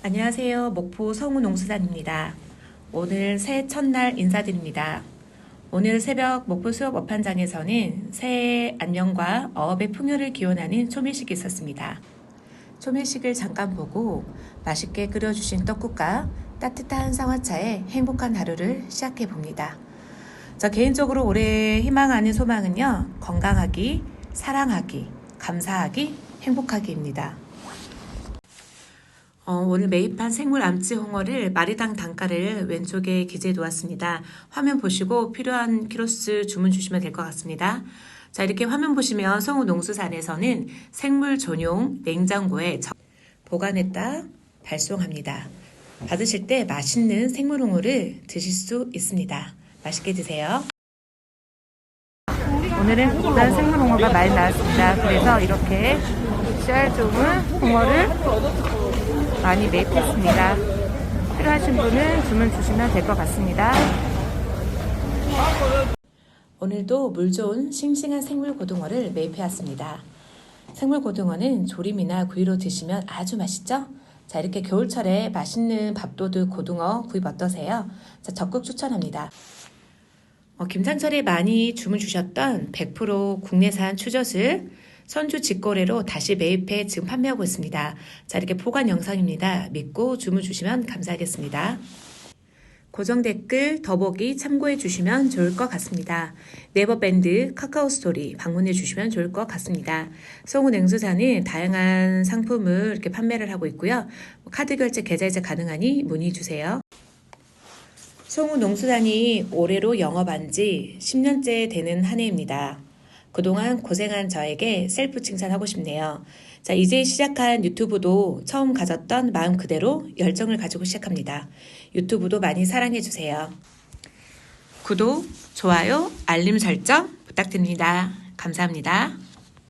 안녕하세요. 목포 성우농수단입니다. 오늘 새해 첫날 인사드립니다. 오늘 새벽 목포 수협 업판장에서는 새해 안녕과 어업의 풍요를 기원하는 초밀식이 있었습니다. 초밀식을 잠깐 보고 맛있게 끓여주신 떡국과 따뜻한 쌍화차에 행복한 하루를 시작해 봅니다. 저 개인적으로 올해 희망하는 소망은요, 건강하기, 사랑하기, 감사하기, 행복하기입니다. 어, 오늘 매입한 생물 암찌 홍어를 마리당 단가를 왼쪽에 기재해 두었습니다. 화면 보시고 필요한 키로수 주문 주시면 될 것 같습니다. 자, 이렇게 화면 보시면 성우 농수산에서는 생물 전용 냉장고에 저- 보관했다 발송합니다. 받으실 때 맛있는 생물 홍어를 드실 수 있습니다. 맛있게 드세요. 오늘은 국산 생물 홍어가 많이 나왔습니다. 그래서 이렇게 씨알 좋은 홍어를 많이 매입했습니다. 필요하신 분은 주문 주시면 될 것 같습니다. 오늘도 물 좋은 싱싱한 생물 고등어를 매입해왔습니다. 생물 고등어는 조림이나 구이로 드시면 아주 맛있죠? 자, 이렇게 겨울철에 맛있는 밥도둑 고등어 구입 어떠세요? 자, 적극 추천합니다. 어, 김상철에 많이 주문 주셨던 100% 국내산 추젓을 선주 직거래로 다시 매입해 지금 판매하고 있습니다. 자, 이렇게 보관 영상입니다. 믿고 주문 주시면 감사하겠습니다. 고정 댓글, 더보기 참고해 주시면 좋을 것 같습니다. 네이버 밴드, 카카오 스토리 방문해 주시면 좋을 것 같습니다. 송우 냉수사는 다양한 상품을 이렇게 판매를 하고 있고요. 카드 결제, 계좌이체 가능하니 문의 주세요. 송우 농수단이 올해로 영업한 지 10년째 되는 한 해입니다. 그동안 고생한 저에게 셀프 칭찬하고 싶네요. 자, 이제 시작한 유튜브도 처음 가졌던 마음 그대로 열정을 가지고 시작합니다. 유튜브도 많이 사랑해주세요. 구독, 좋아요, 알림 설정 부탁드립니다. 감사합니다.